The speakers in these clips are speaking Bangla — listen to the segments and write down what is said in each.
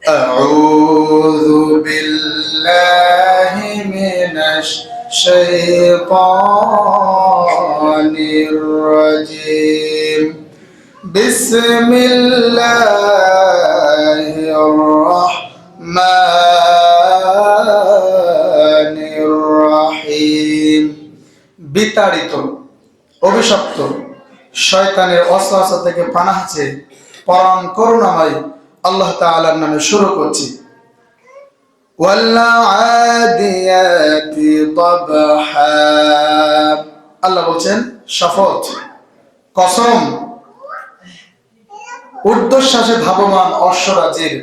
أعوذ بالله من الشيطان الرجيم بسم الله الرحمن الرحيم বিতাড়িত অভিশপ্ত শয়তানের অসওয়াসা থেকে পানাহ চেয়ে পরম করুণাময় আল্লাহ তালার নামে শুরু করছি। আল্লাহ বলছেন, শপথ, কসম ঊর্ধ্বশ্বাসে ধাবমান অশ্বরাজের।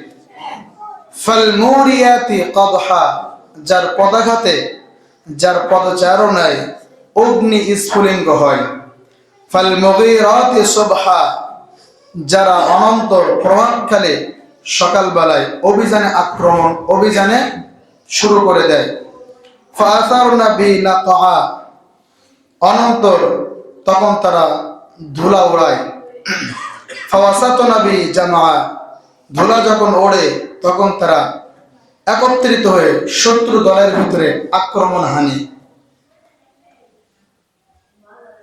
ফলমুরিয়াতি কদহা যার পদাঘাতে, যার পদচারণায় অগ্নি স্ফুলিঙ্গ হয়। ফলমগিরাতি সুবহা যারা অনন্তর প্রভাবকালে সকালবেলায় অভিযানে আক্রমণ, অভিযানে শুরু করে দেয়। অনন্তর তখন তারা ধুলা বি জামা ধুলা যখন ওড়ে, তখন তারা একত্রিত হয়ে শত্রু দলের ভিতরে আক্রমণ হানি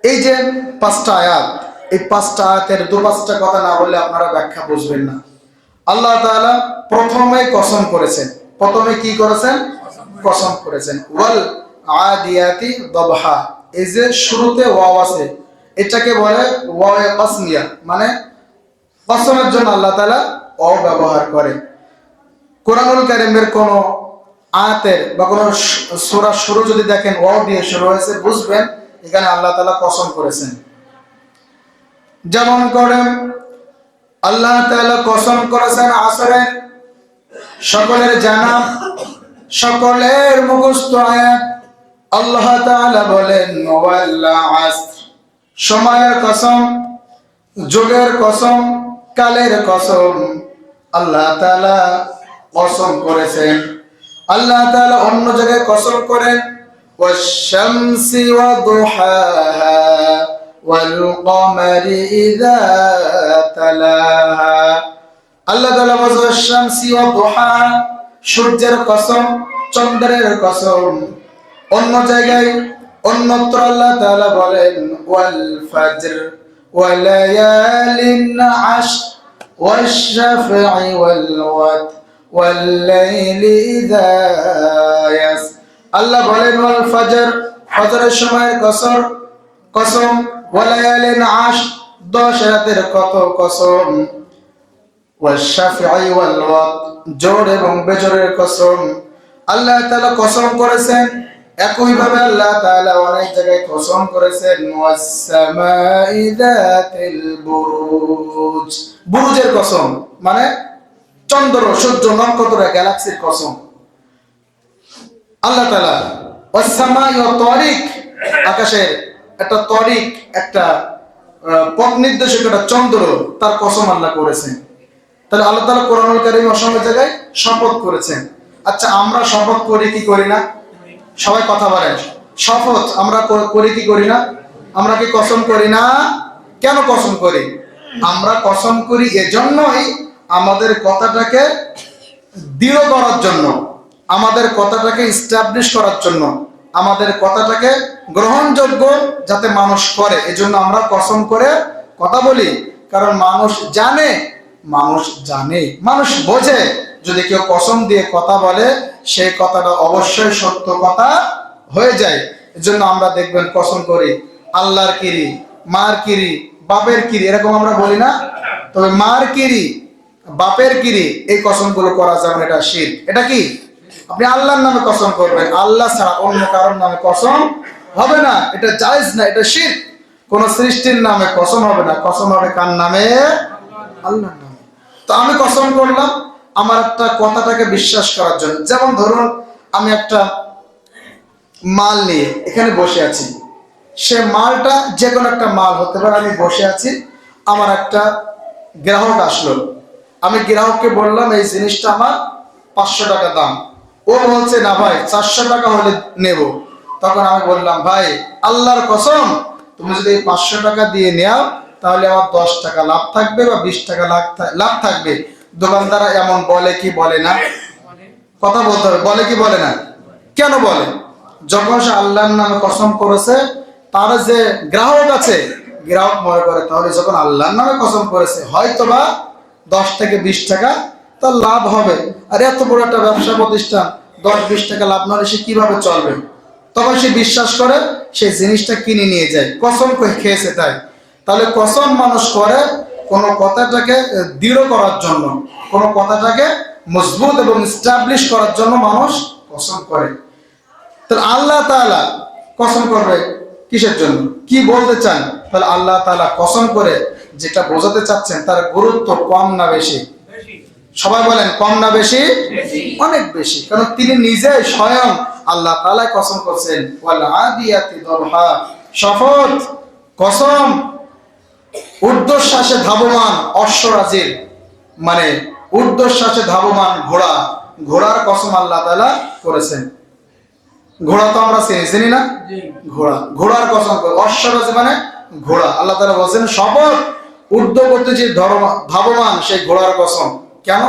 এই যে পাঁচটা আয়াত এই পাঁচটা আয়াতের দু পাঁচটা কথা না বললে আপনারা ব্যাখ্যা বুঝবেন না। আল্লাহ তাআলা প্রথমে কসম করেছেন। প্রথমে কি করেছেন? কসম করেছেন। ওয়াল আদিয়াতি দবহা। এই যে শুরুতে ওয়াও আছে, এটাকে বলে ওয়াও কাসমিয়া মানে কসমের জন্য আল্লাহ তাআলা অ ব্যবহার করে। কোরআনুল কারিমের কোন আয়াতের বা কোন সূরা শুরু যদি দেখেন, ওয়াও দিয়ে শুরু হয়েছে, বুঝবেন এখানে আল্লাহ তাআলা কসম করেছেন। যেমন করে আল্লাহ কসম করেছেন আসরে, সকলের জানা সকলের মুখস্থ আয়াত, আল্লাহ তাআলা বলেন সময়ের কসম, যুগের কসম, কালের কসম, আল্লাহ কসম করেছেন। আল্লাহ তাআলা অন্য জায়গায় কসম করেন ওয়াশ والقمر إذا تلاها আল্লাহ তাআলা বলেন শামসি ওয়া দুহা সূর্যের কসম চন্দ্রের কসম অন্য জায়গায় অন্যত্র আল্লাহ তাআলা বলেন ওয়াল ফাজর ওয়া লায়ালিন আশর والشفع والوتر والليل إذا يس আল্লাহ বলেন ওয়াল ফজর ফজরের সময় কসর কসম ওয়ালায়ালিন আশ, দশ রাতের কত কসম? ওয়াশাফিঈ ওয়াল ওয়াত জোর এবং বেজোরের কসম। আল্লাহ তাআলা কসম করেছেন, একই ভাবে আল্লাহ তাআলা অনেক জায়গায় কসম করেছেন ওয়াস-সামাই যাতিল বুরুজ। বুরুজের কসম মানে চন্দ্র, সূর্য, নক্ষত্র, গ্যালাক্সির কসম। আল্লাহ তাআলা ওয়াস-সামাই ওয়া তারিক, আকাশের একটা তরিক, একটা পথ নির্দেশক, একটা চন্দ্র, তার কসম আল্লাহ করেছেন। তাহলে আল্লাহ তাআলা কোরআনুল কারীম অসংখ্য জায়গায় শপথ করেছেন। আচ্ছা আমরা শপথ করি কি করি না? সবাই কথা বলেন। শপথ আমরা করি কি করি না? আমরা কি কসম করি না? কেন কসম করি? আমরা কসম করি এজন্যই আমাদের কথাটাকে দৃঢ় করার জন্য, আমাদের কথাটাকে স্টাবলিশ করার জন্য। আমাদের কথাটাকে গ্রহণযোগ্য যাতে মানুষ করে। এজন্য আমরা কসম করে কথা বলি। কারণ মানুষ জানে মানুষ জানে, মানুষ বোঝে। যদি কেউ কসম দিয়ে কথা বলে, সেই কথাটা অবশ্যই সত্য কথা হয়ে যায়। এজন্য আমরা দেখবেন কসম করি। আল্লাহর কিরি, মার কিরি, বাপের কিরি, এরকম আমরা বলি না। তবে মার কিরি, বাপের কিরি, এই কসমগুলো করা যাবে এটা শির এটা কি? আপনি আল্লাহর নামে কসম করবেন। আল্লাহ ছাড়া অন্য কারোর নামে কসম হবে না। এটা জায়েজ না, এটা শীত কোন সৃষ্টির নামে কসম হবে না। কসম হবে কার নামে? আল্লাহর নামে। তো আমি কসম করলাম আমার একটা কথাটাকে বিশ্বাস করার জন্য। যেমন ধরুন, আমি একটা মাল নিয়ে এখানে বসে আছি। সে মালটা যে কোনো একটা মাল হতে পারে, আমি বসে আছি। আমার একটা গ্রাহক আসলো। আমি গ্রাহককে বললাম, এই জিনিসটা আমার পাঁচশো টাকা দাম। ও বলছে, না ভাই, চারশো টাকা হলে নেব। তখন আমি বললাম, ভাই, আল্লাহর কসম, তুমি যদি এই পাঁচশো টাকা দিয়ে নেও, তাহলে আমার দশ টাকা লাভ থাকবে বা বিশ টাকা লাভ থাকবে। দোকানদার এমন বলে কি বলে না? কথা বলতে হবে, বলে কি বলে না? কেন বলে? যখন সে আল্লাহর নামে কসম করেছে, তার যে গ্রাহক আছে, গ্রাহক মনে করে, তাহলে যখন আল্লাহর নামে কসম করেছে হয়তো বা দশ থেকে বিশ টাকা তার লাভ হবে। আর এত বড় একটা ব্যবসা প্রতিষ্ঠান, দশ বিশ টাকা লাভ না হলে সে কীভাবে চলবে? তখন সে বিশ্বাস করে সেই জিনিসটা কিনে নিয়ে যায়। কসম খেয়েছে তাই। তাহলে কসম মানুষ করে কোনো কথাটাকে দৃঢ় করার জন্য, কোনো কথাটাকে মজবুত এবং স্টাবলিশ করার জন্য মানুষ কসম করে। তাহলে আল্লাহ তাআলা কসম করবে কিসের জন্য? কি বলতে চান? তাহলে আল্লাহ তাআলা কসম করে যেটা বোঝাতে চাচ্ছেন তার গুরুত্ব কম না বেশি। সবাই বলেন কম না বেশি? অনেক বেশি। কারণ তিনি নিজে স্বয়ং আল্লাহ তাআলা কসম করছেন শপথ কসম ঊর্ধ্বশ্বাসে ধাবমান অশ্বরাজির মানে ঊর্ধ্বশ্বাসে ধাবমান ঘোড়া। ঘোড়ার কসম আল্লাহ তালা করেছেন। ঘোড়া তো আমরা চিনি চিনি না? ঘোড়া। ঘোড়ার কসম করে অশ্বরাজি মানে ঘোড়া। আল্লাহ তালা বলছেন শপথ ঊর্ধ্বগতি যে ধর্ম- ধাবমান সেই ঘোড়ার কসম। কেন?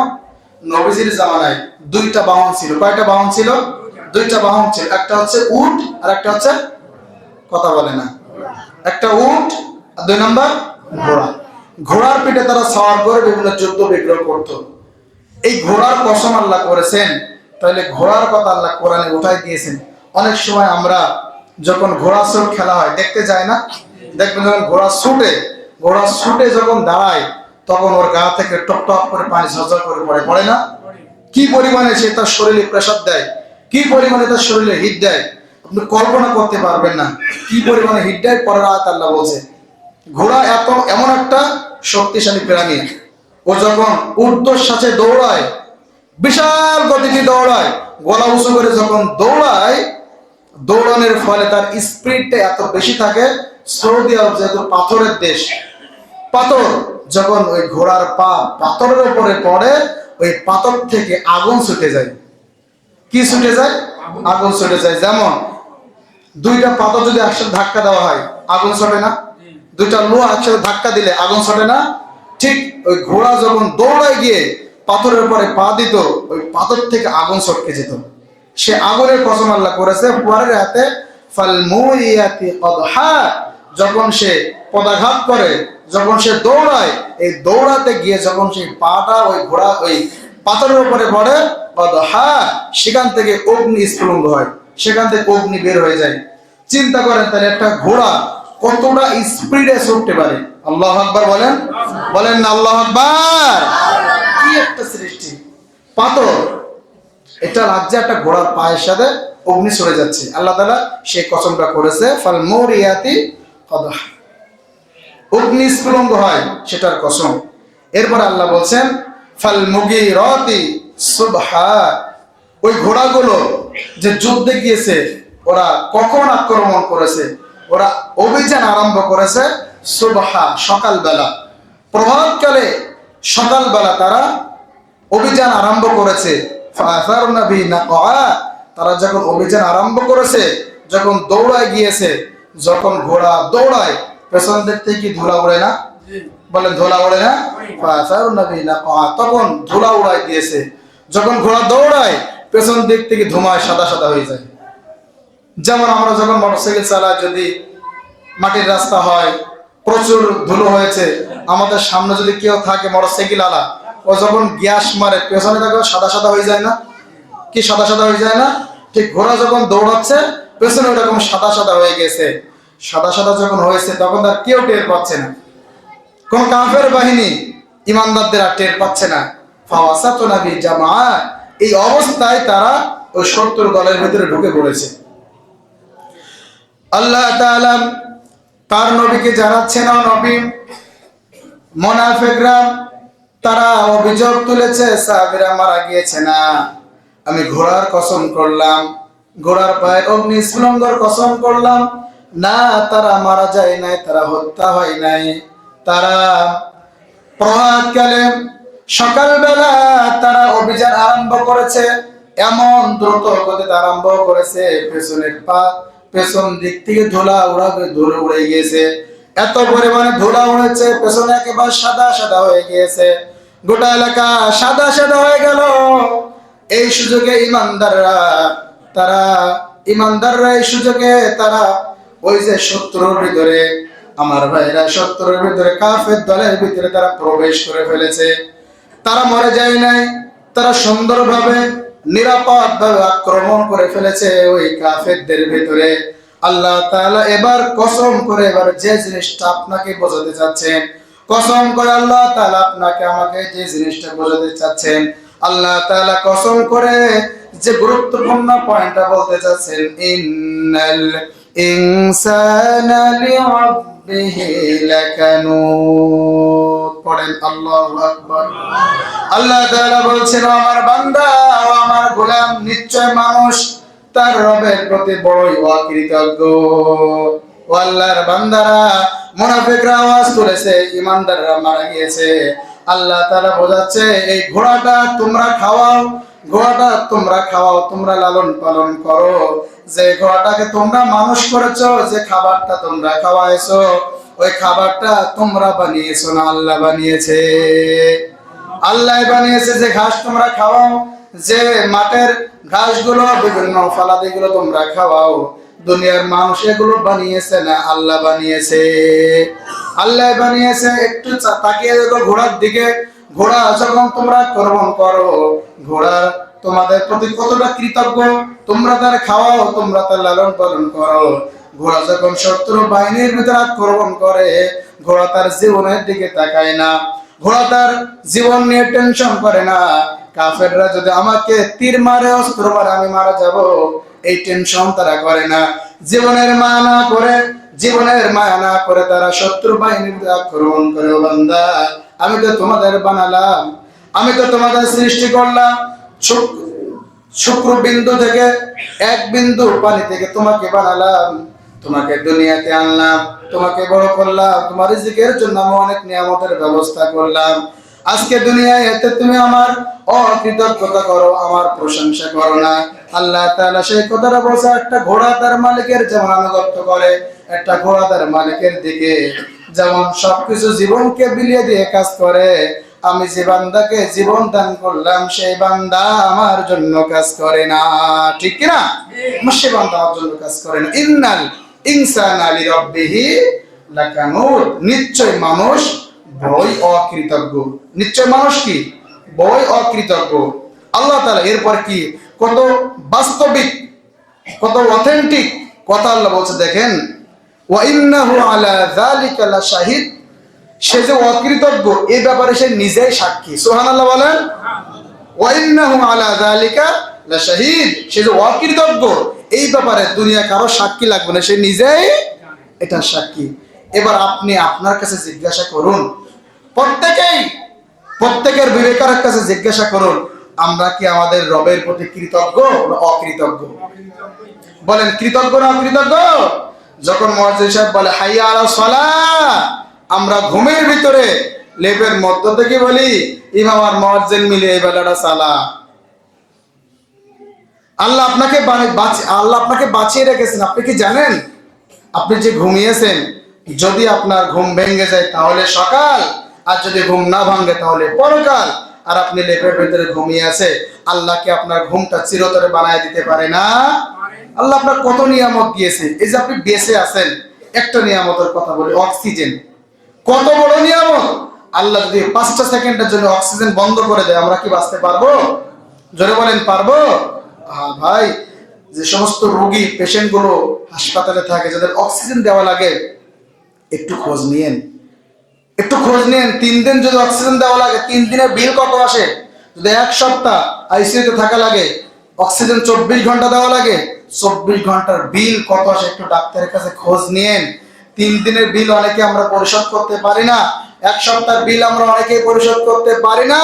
নবীজির জামানায় দুইটা বাহন ছিল। কয়টা বাহন ছিল? দুইটা বাহন ছিল। একটা হচ্ছে উট আর একটা হচ্ছে কথা বলে না। একটা উট আর দুই নম্বর ঘোড়া। ঘোড়ার পিঠে তারা সওয়ার করে বিভিন্ন যুদ্ধ বিগ্রহ করত। এই ঘোড়ার কসম আল্লাহ করেছেন। তাহলে ঘোড়ার কথা আল্লাহ কোরআনে উঠাই দিয়েছেন। অনেক সময় আমরা যখন ঘোড়া সুট খেলা হয়, দেখতে যাই না? দেখবেন যখন ঘোড়া ছুটে ঘোড়া ছুটে যখন দাঁড়ায় তখন ওর গা থেকে টপ টপ করে পানি ঝরঝর করে পড়ে পড়ে না? কি পরিমাণে সে তার শরীরে প্রেসার দেয়? কি পরিমাণে তার শরীরে হিট দেয়? আপনি কল্পনা করতে পারবেন না। কি পরিমাণে হিট দেয়? পরের আয়াত আল্লাহ বলছে, ঘোড়া এত, এমন একটা শক্তিশালী প্রাণী ও যখন ঊর্ধ্বর সাথে দৌড়ায়, বিশাল গতিতে দৌড়ায়, গলা উঁচু করে যখন দৌড়ায়, দৌড়ানোর ফলে তার স্পিডটা এত বেশি থাকে, সৌদি আরব যেহেতু পাথরের দেশ পাথর যখন ওই ঘোড়ার পা পাথরের উপরে পড়ে ওই পাথর থেকে আগুন ছুটে যায়। কি ছুটে যায়? আগুন। ছুটে যায়। যেমন দুইটা পাথর যদি একসাথে ধাক্কা দেওয়া হয় আগুন ছটে না? দুইটা লোহা একসাথে ধাক্কা দিলে আগুন ছটে না? ঠিক ওই ঘোড়া যখন দৌড়ায় গিয়ে পাথরের উপরে পা দিত ওই পাথর থেকে আগুন ছটকে যেত। সে আগুনের কসম আল্লাহ করেছে পরের হাতে ফালমুয়াতি কদহা যখন সে পদাঘাত করে, যখন সে দৌড়ায়, এই দৌড়াতে গিয়ে যখন সেই পাটা ওই ঘোড়া, ওই পাথরের উপরে পড়ে কদহা সেখান থেকে অগ্নি স্ফুলঙ্গ হয়। সেখান থেকে অগ্নি বের হয়ে যায়। চিন্তা করেন তাহলে একটা ঘোড়া কতটা স্পিডে ছুটতে পারে? আল্লাহ আকবার বলেন? বলেন না আল্লাহ আকবার। কি একটা সৃষ্টি। পাথর। এটা রাজ্যে একটা ঘোড়ার পায়ের সাথে অগ্নি সরে যাচ্ছে। আল্লাহ তালা সেই কসমটা করেছে, ফাল মরিয়াতি কদহ। অগ্নি স্ফুলঙ্গ হয়, সেটার কসম। এরপর আল্লাহ বলছেন, ফাল মুগিরাতি সুবহা। ওই ঘোড়াগুলো যে যুদ্ধে গিয়েছে, ওরা কখন আক্রমণ করেছে? ওরা অভিযান আরম্ভ করেছে সুবহা, সকালবেলা। প্রভাতকালে সকালবেলা তারা অভিযান আরম্ভ করেছে। তারা যখন অভিযান আরম্ভ করেছে, যখন দৌড়ায় গিয়েছে যখন ঘোড়া দৌড়ায় পেছন দিক থেকে কি ধুলা উড়ে না? বলেন ধুলা উড়ে না। তখন ধুলা উড়াই দিয়েছে। যখন ঘোড়া দৌড়ায় পেছন দিক থেকে ধুমায় সাদা সাদা হয়ে যায়। যেমন আমরা যখন মোটরসাইকেল চালাই যদি মাটির রাস্তা হয় প্রচুর ধুলো হয়েছে আমাদের সামনে যদি কেউ থাকে মোটরসাইকেল আলা ও যখন গ্যাস মারে পেছনে থাকে সাদা সাদা হয়ে যায় না? কি সাদা সাদা হয়ে যায় না? ঠিক ঘোড়া যখন দৌড়াচ্ছে পেছনে ওরকম সাদা সাদা হয়ে গেছে। সাদা সাদা যখন হয়েছে, তখন তার কেউ টের পাচ্ছে না। কোন কাফের বাহিনী ইমানদারদের আর টের পাচ্ছে না। এই অবস্থায় তারা ওই সত্তর দলের ভিতরে ঢুকে পড়েছে। আল্লাহ তাআলা তার নবীকে জানাচ্ছেন, "ও নবী, মোনাফেকরা, তারা অভিযোগ তুলেছে, সাহাবীরা মারা গিয়েছে না। আমি ঘোড়ার কসম করলাম, ঘোড়ার পায়ের অগ্নি স্ফুলঙ্গর কসম করলাম না, তারা মারা যায় নাই, তারা হত্যা হয় নাই। তারা প্রভাতকালে সকালবেলা তারা অভিযান আরম্ভ করেছে, এমন দ্রুত গতিতে আরম্ভ করেছে, পেছনের পা, পেছন দিক থেকে ধুলা উড়াবে, ধুলো উড়ে গিয়েছে। এত পরিমাণে ধুলা উড়েছে, পেছনে একেবারে সাদা সাদা হয়ে গিয়েছে। গোটা এলাকা সাদা সাদা হয়ে গেল। এই সুযোগে ইমানদাররা, তারা, ইমানদাররা এই সুযোগে তারা ওই যে শত্রুর ভিতরে, আমার ভাইরা শত্রুর ভিতরে, কাফের দলের ভিতরে তারা প্রবেশ করে ফেলেছে। তারা মরে যায় নাই, তারা সুন্দরভাবে নিরাপদ ভাবে আক্রমণ করে ফেলেছে ওই কাফেরদের ভিতরে। আল্লাহ তাআলা এবার কসম করে, এবার যে জিনিসটা আপনাকে বোঝাতে চাচ্ছেন, কসম করে আল্লাহ তাআলা আপনাকে আমাকে যে জিনিসটা বোঝাতে চাচ্ছেন, আল্লাহ তাআলা কসম করে যে গুরুত্বপূর্ণ পয়েন্টটা বলতে চাচ্ছেন, ইন্নাল পড়েন, আল্লাহু আকবার। আল্লাহ তাআলা বলছেন আমার বান্দা, ও আমার গোলাম, নিশ্চয় মানুষ তার রবের প্রতি বড়ই অকৃতজ্ঞ। ও আল্লাহর বান্দারা, মুনাফিকরা আওয়াজ তুলেছে ইমানদাররা মারা গিয়েছে। আল্লাহ তাআলা বোঝাচ্ছে, এই ঘোড়াটা তোমরা খাওয়াও ঘোড়াটা তোমরা খাওয়াও, তোমরা লালন পালন করো। যে ঘোড়াটাকে তোমরা মানুষ করেছ, যে খাবারটা তোমরা খাওয়াইছো, ওই খাবারটা তোমরা বানিয়েছো না আল্লাহ বানিয়েছে। আল্লাহ বানিয়েছে যে ঘাস তোমরা খাওয়াও, যে মাঠের ঘাসগুলো, বিভিন্ন ফলাদিগুলো তোমরা খাওয়াও, দুনিয়ার মানুষ এগুলো বানিয়েছে না আল্লাহ বানিয়েছে। আল্লাহ বানিয়েছে, একটু তাকিয়ে দেখো ঘোড়ার দিকে ঘোড়া যখন তোমরা করবন করো, ঘোড়া তোমাদের প্রতি কতটা কৃতজ্ঞ, তোমরা তার খাওয়াও, তোমরা তার লালন পালন করো। ঘোড়া যখন শত্রু বাহিনীর ভিতরে আক্রমণ করে, ঘোড়া তার জীবনের দিকে তাকায় না। ঘোড়া তার জীবন নিয়ে টেনশন করে না। কাফেররা যদি আমাকে তীর মারে, অস্ত্র মারে, আমি মারা যাব, এই টেনশন তারা করে না। জীবনের মায়া না করে, জীবনের মায়া না করে তারা শত্রু বাহিনীর আক্রমণ করে বান্দা। আমি তো তোমাদের বানালাম, আমি তো তোমাদের সৃষ্টি করলাম। শুক্র বিন্দু থেকে এক বিন্দু পানি থেকে তোমাকে বানালাম, তোমাকে দুনিয়াতে আনলাম, তোমাকে বড় করলাম, তোমার রিজিকের জন্য আমি অনেক নিয়ামতের ব্যবস্থা করলাম। আজকে দুনিয়ায় এতে তুমি আমার অকৃতজ্ঞতা করো, আমার প্রশংসা করো না। আল্লাহ তাআলা সেই কথাটা বলছে, একটা ঘোড়া তার মালিকের যেমন আনুগত্য করে, একটা ঘোড়া তার মালিকের দিকে। যেমন সবকিছু জীবনকে বিলিয়ে দিয়ে কাজ করে, আমি যে বান্দাকে জীবন দান করলাম, সেই বান্দা আমার জন্য কাজ করে না। ঠিক কিনা সে বান্দা আমার জন্য কাজ করে না। ইন্নাল ইনসান আলী রব্বিহি লাকানুর। নিশ্চয় মানুষ বই অকৃতজ্ঞ। নিশ্চয় মানুষ কি? বই অকৃতজ্ঞ। আল্লাহ তাআলা এরপর কি? কত বাস্তবিক, কত অথেন্টিক কথা আল্লাহ বলছে, দেখেন সে যে অকৃতজ্ঞ এই ব্যাপারে সে নিজেই সাক্ষী। সুবহানাল্লাহ বলেন? ওয়া আলা যালিকা লাশাহিদ সে যে অকৃতজ্ঞ, এই ব্যাপারে দুনিয়া কারও সাক্ষী লাগবে না, সে নিজেই এটা সাক্ষী। এবার আপনি আপনার কাছে জিজ্ঞাসা করুন। প্রত্যেকেই, প্রত্যেকের বিবেকের কাছে জিজ্ঞাসা করুন, আমরা কি আমাদের রবের প্রতি কৃতজ্ঞ অকৃতজ্ঞ? বলেন, কৃতজ্ঞ না অকৃতজ্ঞ? যখন মহাজির সাহেব বলে, হাইয়া আলা সলা আমরা ঘুমের ভিতরে লেপের মধ্য থেকে বলি, ইমাম আর মহাজিন মিলে এই বেলাটা সালা। আল্লাহ আপনাকে আল্লাহ আপনাকে বাঁচিয়ে রেখেছেন, আপনি কি জানেন? আপনি যে ঘুমিয়েছেন, যদি আপনার ঘুম ভেঙে যায় তাহলে সকাল, আর যদি ঘুম না ভাঙে তাহলে পরকাল। আর আপনি লেপের ভিতরে ঘুমিয়ে আছে আল্লাহকে আপনার ঘুমটা চিরতরে বানায় দিতে পারে না? আল্লাহ আপনার কত নিয়ামত দিয়েছে? এই যে আপনি বেঁচে আছেন, একটা নিয়ামতের কথা বলি, অক্সিজেন। কত বড় নিয়ামত? আল্লাহ যদি পাঁচটা সেকেন্ডের জন্য অক্সিজেন বন্ধ করে দেয়, আমরা কি বাঁচতে পারব? জোরে বলেন, পারব? হ্যাঁ ভাই, যে সমস্ত রোগী পেশেন্টগুলো হাসপাতালে থাকে, যাদের অক্সিজেন দেওয়া লাগে, একটু খোঁজ নিয়েন। একটু খোঁজ নিন, তিন দিন যদি অক্সিজেন দেওয়া লাগে, তিন দিনের বিল কত আসে? যদি এক সপ্তাহ আইসিইউতে থাকা লাগে অক্সিজেন চব্বিশ ঘণ্টা দেওয়া লাগে, চব্বিশ ঘণ্টার বিল কত আসে একটু ডাক্তারের কাছে খোঁজ নিয়েন তিন দিনের বিল অনেকে আমরা পরিশোধ করতে পারি না, এক সপ্তাহের বিল আমরা অনেকেই পরিশোধ করতে পারি না।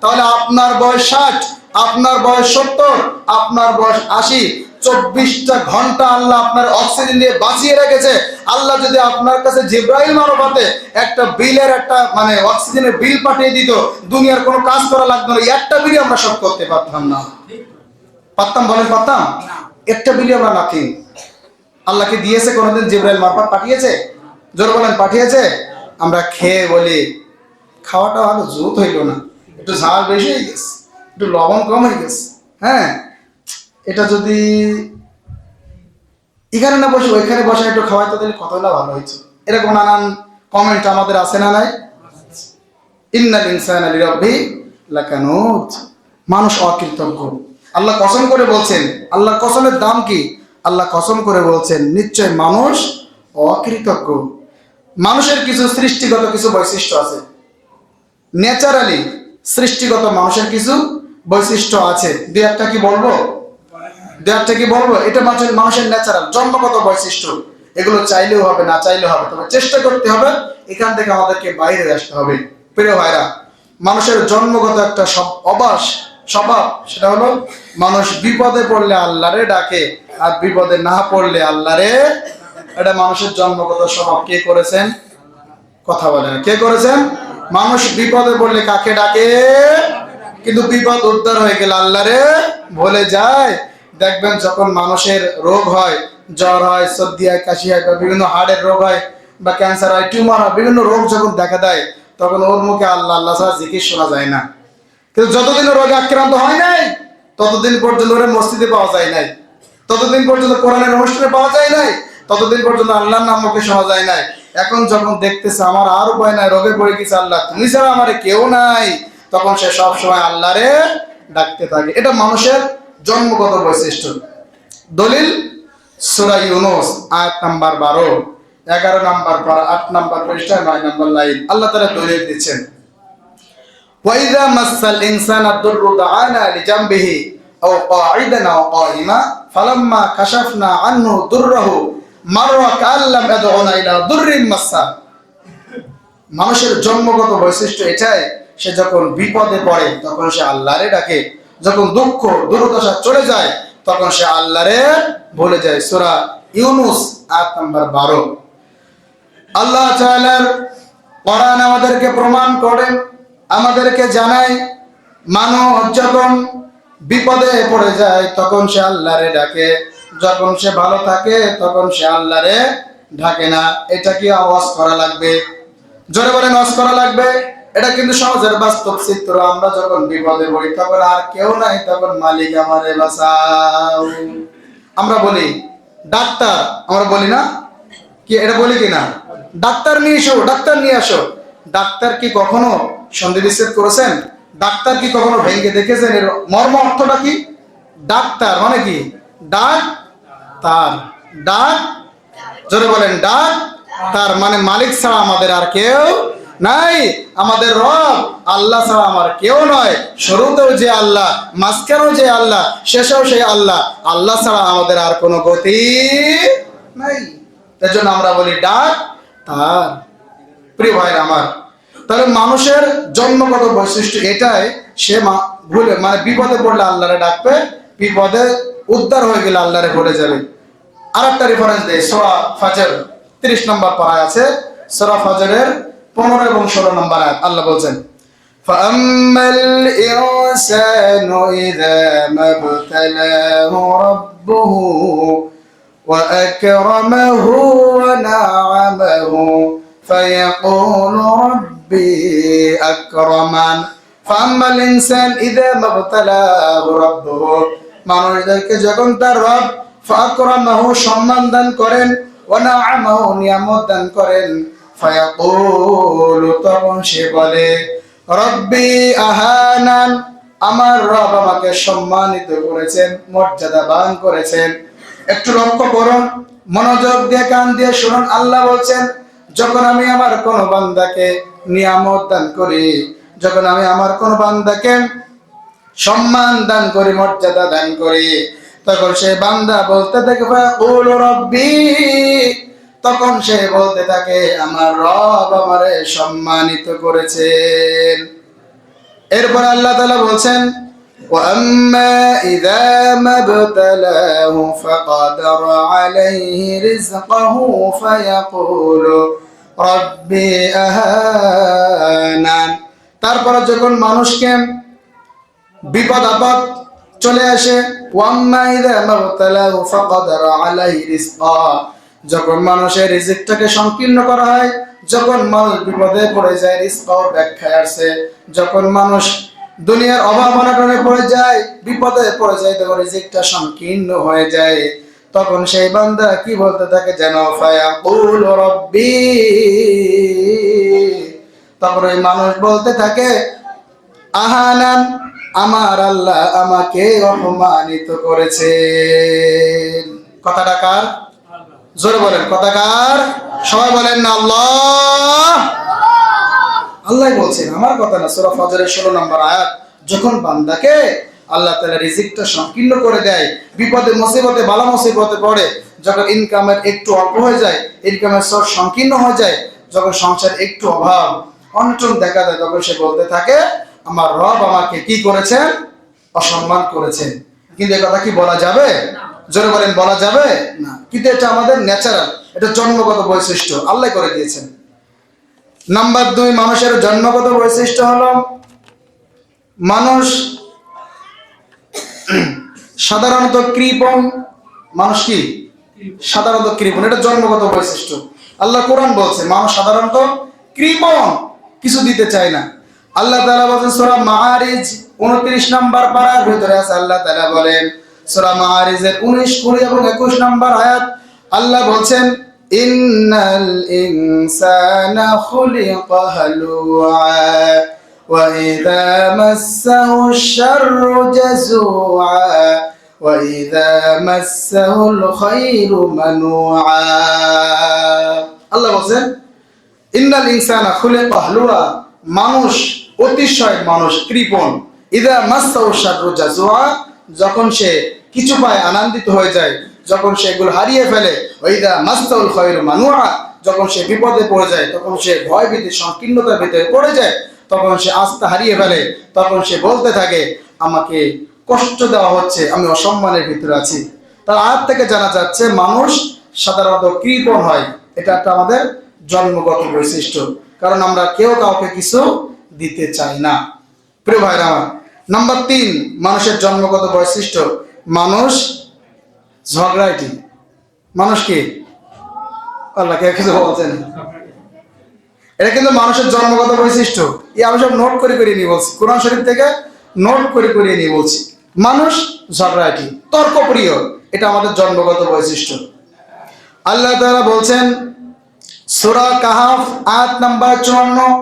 তাহলে আপনার বয়স ষাট, আপনার বয়স সত্তর, আপনার বয়স আশি চব্বিশটা ঘণ্টা আল্লাহ আপনার অক্সিজেন দিয়ে বাঁচিয়ে রেখেছে। আল্লাহ যদি আপনার কাছে জিব্রাইল মারফাতে একটা বিলের একটা মানে অক্সিজেনের বিল পাঠিয়ে দিত, দুনিয়ার কোনো কাজ করা লাগতো না। একটা বিলি আমরা শোধ করতে পারতাম না। পারতাম বলেন পারতাম? একটা বিলি আমরা নাথিং আল্লাহকে দিয়েছে? কোনোদিন জিব্রাইল মারফত পাঠিয়েছে? জোর বলেন, পাঠিয়েছে? আমরা খেয়ে বলি, খাওয়াটা ভালো, জুত হইল না। একটু ঝাল বেশি হয়ে গেছে, একটু লবণ কম হয়ে গেছে হ্যাঁ? এটা যদি এখানে না বসে, ওইখানে বসে একটু খাওয়াইতে দিলে কতটা ভালো হয়েছে এরকম নানান কমেন্ট আমাদের আছে না নাই? ইন্নাল ইনসানা লিরাব্বি লাকানুত। মানুষ অকৃতজ্ঞ। আল্লাহ কসম করে বলছেন আল্লাহ কসমের দাম কি? আল্লাহ কসম করে বলছেন, নিশ্চয় মানুষ অকৃতজ্ঞ। মানুষের কিছু সৃষ্টিগত কিছু বৈশিষ্ট্য আছে। ন্যাচারালি সৃষ্টিগত মানুষের কিছু বৈশিষ্ট্য আছে। দুই একটা কি বলব? একটা কি বলব এটা মানুষের মানুষের ন্যাচারাল জন্মগত বৈশিষ্ট্য। এগুলো চাইলেও হবে, না চাইলেও হবে। তবে চেষ্টা করতে হবে, এখান থেকে আমাদেরকে বাইরে আসতে হবে। প্রিয় ভাইরা, মানুষের জন্মগত একটা অবাস, স্বভাব, সেটা হলো মানুষ বিপদে পড়লে আল্লাহরে ডাকে, আর বিপদে না পড়লে আল্লাহরে এটা মানুষের জন্মগত স্বভাব। কে করেছেন? কথা বলে না। কে করেছেন? মানুষ বিপদে পড়লে কাকে ডাকে? কিন্তু বিপদ উদ্ধার হয়ে গেলে আল্লাহরে ভুলে যায়। দেখবেন যখন মানুষের রোগ হয়, জ্বর হয়, সর্দি হয়, কাশি হয় বা বিভিন্ন হার্টের রোগ হয় বা ক্যান্সার হয় টিউমার হয়, বিভিন্ন রোগ যখন দেখা দেয়, তখন ওর মুখে আল্লাহ আল্লাহ ছাড়া জিকির শোনা যায় না। কিন্তু যতদিন রোগে আক্রান্ত হয় নাই, ততদিন পর্যন্ত ওরা মসজিদে পাওয়া যায় নাই। ততদিন পর্যন্ত কোরআনের অনুষ্ঠানে পাওয়া যায় নাই, ততদিন পর্যন্ত আল্লাহর নাম মুখে শোনা যায় নাই। এখন যখন দেখতেছে আমার আর উপায় নাই, রোগে পড়ে গেছে আল্লাহ, তুমি ছাড়া আমার কেউ নাই, তখন সে সব সময় আল্লাহরে ডাকতে থাকে। এটা মানুষের জন্মগত বৈশিষ্ট্য। দলিল ইউনুস, আয়াত নাম্বার বারো, এগারো নাম্বার আট নাম্বার পৃষ্ঠা, নয় নাম্বার লাইন। আল্লাহ তারা দলিল দিচ্ছেন। ওয়াইদা মাসাল ইনসান আব্দুর রুদানা লিজাম্বিহি কাশাফনা আনহু দুররাহু, মাররা কাল্লাম ইয়াদউনা ইলা দুররিন মানুষের জন্মগত বৈশিষ্ট্য এটাই, সে যখন বিপদে পড়ে, তখন সে আল্লাহরে ডাকে। যখন দুঃখ, দুর্দশা চলে যায়, তখন সে আল্লাহরে ভুলে যায়। সূরা ইউনুস, আয়াত নাম্বার বারো। আল্লাহ তাআলার কোরআন আমাদেরকে প্রমাণ করে আমাদেরকে জানায় মানুষ যখন বিপদে পড়ে যায়, তখন সে আল্লাহরে ডাকে। যখন সে ভালো থাকে, তখন সে আল্লাহরে ঢাকে না। এটা কি আওয়াজ করা লাগবে? জোরে বলে নজ করা লাগবে? এটা কিন্তু সমাজের বাস্তব চিত্র। আমরা যখন বিপদে পড়ি, তখন আর কেউ নাই, তখন মালিক আমারে বাঁচাও। আমরা বলি, ডাক্তার, আমরা বলি না? কি, এটা বলি কি না ডাক্তার নিয়ে এসো, ডাক্তার নিয়ে আসো। ডাক্তার কি কখনো সন্ধি বিচ্ছেদ করেছেন? ডাক্তার কি কখনো ভেঙে দেখেছেন? এর মর্ম অর্থটা কি? ডাক্তার মানে কি? ডাক তার ডাক জোরে বলেন ডাক তার মানে মালিক ছাড়া আমাদের আর কেউ নাই, আমাদের রব আল্লাহ ছাড়া আমার কেউ নয়। শুরুতেও যে আল্লাহ, মাঝখানেও যে আল্লাহ, শেষেও সেই আল্লাহ। আল্লাহ ছাড়া আমাদের আর কোনো গতি নাই। এজন্য আমরা বলি ডাক তার। প্রিয় ভাইরা আমার, তাহলে মানুষের জন্মগত বৈশিষ্ট্য এটাই, সে ভুলে মানে বিপদে পড়লে আল্লাহরে ডাকবে, বিপদে উদ্ধার হয়ে গেলে আল্লাহরে ভুলে যাবে। আর একটা রেফারেন্স দেয় সোরা ফাজর, তিরিশ নম্বর পাড়ায় আছে। সোরা ফাজরের পনেরো এবং ষোলো নম্বর আয়াত আল্লাহ বলছেন فأما الإنسان إذا ما ابتلاه ربه وأكرمه ونعمه فيقول ربي أكرمن فأما الإنسان إذا ما ابتلاه ربه মানুষদেরকে যখন তার রব ফাকরামাহু সম্মান দান করেন ওয়ানাআমাহু নিয়ামত দান করেন ফায়াকুলু, তখন সে বলে, রব্বি আহানান, আমার রব আমাকে সম্মানিত করেছেন মর্যাদাবান করেছেন। একটু লক্ষ্য করুন, মনোযোগ দিয়ে কান দিয়ে শুনুন, আল্লাহ বলছেন, যখন আমি আমার কোন বান্দাকে নিয়ামত দান করি, যখন আমি আমার কোন বান্দাকে সম্মান দান করি, মর্যাদা দান করি, তখন সে বান্দা বলতে থাকে, "ফায়াকুলু রব্বি তখন সে বলতে থাকে আমার রব আমারে সম্মানিত করেছেন এরপর আল্লাহ তাআলা বলছেন وأما إذا ما ابتلاه فقدر عليه رزقه فيقول ربي أهانن তারপরে যখন মানুষকে বিপদ আপদ চলে আসে ওয়াম্মা ইযা মাবতালাহু ফাকাদারা আলাইহি রিজকা যখন মানুষের রিজিকটাকে সংকীর্ণ করা হয়, যখন মানুষ বিপদে পড়ে যায় রিজকাও ব্যাখ্যায় আসে। যখন মানুষ দুনিয়ার অভাব অনাটনে পড়ে যায়, বিপদে পড়ে যায়, তখন রিজিকটা সংকীর্ণ হয়ে যায়। তখন সেই বান্দা কি বলতে থাকে যেন, ফায়াকুল রব্বি তখন ওই মানুষ বলতে থাকে, আহানান, আমার আল্লাহ আমাকে অপমানিত করেছে কথাটা কার? জোরে বলেন, কথা কার? সবাই বলেন না, আল্লাহ। আল্লাহ বলছেন আমার কথা না, সূরা ফজরের 16 নম্বর আয়াত, যখন বান্দাকে আল্লাহ তাআলা রিজিকটা সংকীর্ণ করে দেয়, বিপদে, মুসিবতে, বালা মুসিবতে পড়ে, যখন ইনকামের একটু অল্প হয়ে যায় ইনকামের সব সংকীর্ণ হয়ে যায়, যখন সংসার একটু অভাব অনটন দেখা দেয় তখন সে বলতে থাকে, আমার রব আমাকে কি করেছেন? অসম্মান করেছেন। কিন্তু এ কথা কি বলা যাবে? জোরে বলেন, বলা যাবে? না। কিন্তু এটা আমাদের ন্যাচারাল এটা জন্মগত বৈশিষ্ট্য। আল্লাহ করে দিয়েছেন। নাম্বার দুই, মানুষের জন্মগত বৈশিষ্ট্য হলো, মানুষ সাধারণত কৃপণ, মানুষ কি? সাধারণত কৃপণ, এটা জন্মগত বৈশিষ্ট্য। আল্লাহ কোরআন বলছে, মানুষ সাধারণত কৃপণ, কিছু দিতে চায় না। আল্লাহ তালা বলেন সূরা মাআরিজ 29 নাম্বার পারার ভিতরে আছে, আল্লাহ তালা বলেন সূরা মাআরিজের 19 20 এবং 21 নাম্বার আয়াত আল্লাহ বলছেন ইন্নাল ইনসানা খুলিকা হালুআ وإذا مسه الشر جزوعا وإذا مسه الخير منوعا আল্লাহ বলছেন ইন্নাল ইনসানা খুলিকা হালুআ মানুষ অতিশয় মানুষ কৃপণ ইদা মাসাউ শাররু জাজুয়া যখন সে কিছু পায় আনন্দিত হয়ে যায়। যখন সে এগুলো হারিয়ে ফেলে, ওইদা মাস্তাউল খয়রু মানুয়া যখন সে বিপদে পড়ে যায়, তখন সে ভয় ভীতি সংকীর্ণতার ভিতরে পড়ে যায়, তখন সে আস্থা হারিয়ে ফেলে, তখন সে বলতে থাকে, আমাকে কষ্ট দেওয়া হচ্ছে, আমি অসম্মানের ভিতরে আছি। তার আয়াত থেকে জানা যাচ্ছে, মানুষ সাধারণত কৃপণ হয়। এটা একটা আমাদের জন্মগত বৈশিষ্ট্য। কারণ আমরা কেউ কাউকে কিছু দিতে চাই না। প্রিয় ভাইরা আমার, নাম্বার তিন, মানুষের জন্মগত বৈশিষ্ট্য। মানুষ ঝগড়াইটি মানুষ কি? আল্লাহ কে কিছু বলছেন? এটা কিন্তু মানুষের জন্মগত বৈশিষ্ট্য। এই আমি সব নোট করে করে নিয়ে বলছি। কোরআন শরীফ থেকে নোট করে করে নিয়ে বলছি। মানুষ ঝগড়াইটি তর্কপ্রিয়, এটা আমাদের জন্মগত বৈশিষ্ট্য। আল্লাহ তাআলা বলছেন, সূরা কাহাফ, আয়াত নাম্বার 54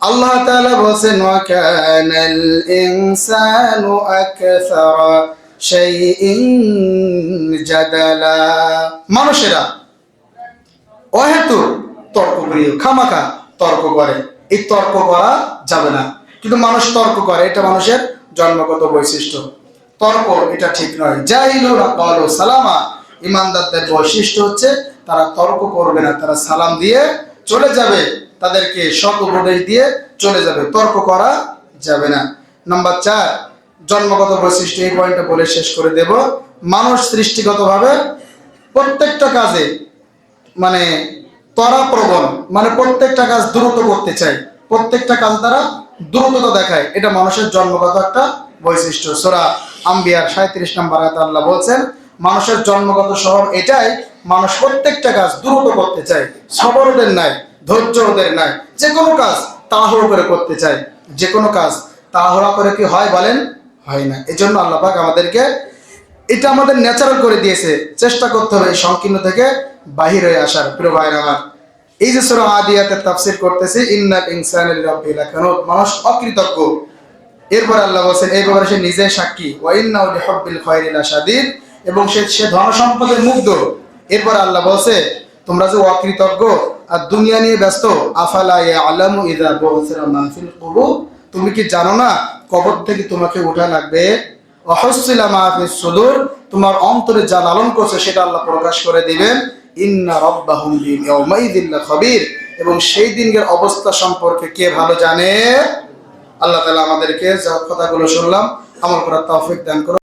আল্লাহ তাআলা বলছেন মানুষেরা অহেতু তর্কপ্রিয়, খামাখা তর্ক করে। এই তর্ক করা যাবে না। কিন্তু মানুষ তর্ক করে, এটা মানুষের জন্মগত বৈশিষ্ট্য। তর্ক, এটা ঠিক নয়। জাহিলুরা ক্বালু সালামা। ইমানদারদের বৈশিষ্ট্য হচ্ছে তারা তর্ক করবে না, তারা সালাম দিয়ে চলে যাবে। তাদেরকে সৎ উপদেশ দিয়ে চলে যাবে। তর্ক করা যাবে না। নাম্বার চার জন্মগত বৈশিষ্ট্য এই পয়েন্টটা বলে শেষ করে দেব। মানুষ সৃষ্টিগতভাবে প্রত্যেকটা কাজে মানে তরা প্রবণ মানে প্রত্যেকটা কাজ দ্রুত করতে চায়। প্রত্যেকটা কাজ দ্বারা দ্রুততা দেখায়। এটা মানুষের জন্মগত একটা বৈশিষ্ট্য। সোরা আম্বিয়ার সাঁত্রিশ নম্বর আয়াতে আল্লাহ বলছেন, মানুষের জন্মগত স্বভাব এটাই, মানুষ প্রত্যেকটা কাজ দ্রুত করতে চায়। সবর ওদের নাই, ধৈর্য ওদের নাই। যে কোনো কাজ তাড়াহুড়ো করে করতে চায়। যে কোনো কাজ তাড়াহুড়া করে কি হয় বলেন? হয় না। এই জন্য আল্লাহ আমাদেরকে এটা আমাদের ন্যাচারাল করে দিয়েছে। চেষ্টা করতে হবে সংকীর্ণ থেকে বাহির হয়ে আসার। প্রিয় ভাইরা আমার, এই যে সূরা আদিয়াতের তাফসীর করতেছি, ইন্নাল ইনসানা লিরাব্বিহি লাকানুত মানুষ অকৃতজ্ঞ। এরপর আল্লাহ বলছেন, এই ব্যাপারে সে নিজে সাক্ষী। ওয়া ইন্নাহু লিহুব্বিল খায়রি এবং সে সে ধন সম্পদের মুগ্ধ। এরপর আল্লাহ বলছে, তোমরা যে অকৃতজ্ঞ আর দুনিয়া নিয়ে ব্যস্ত, আফালা ইয়ালামু ইযা বুসিরা তুমি কি জানো না কবর থেকে তোমাকে উঠা লাগবে? তোমার অন্তরে যা লালন করছে সেটা আল্লাহ প্রকাশ করে দিবেন। এবং সেই দিনের অবস্থা সম্পর্কে কে ভালো জানে? আল্লাহ তালা আমাদেরকে যা কথাগুলো শুনলাম আমার করার তৌফিক দান করুন।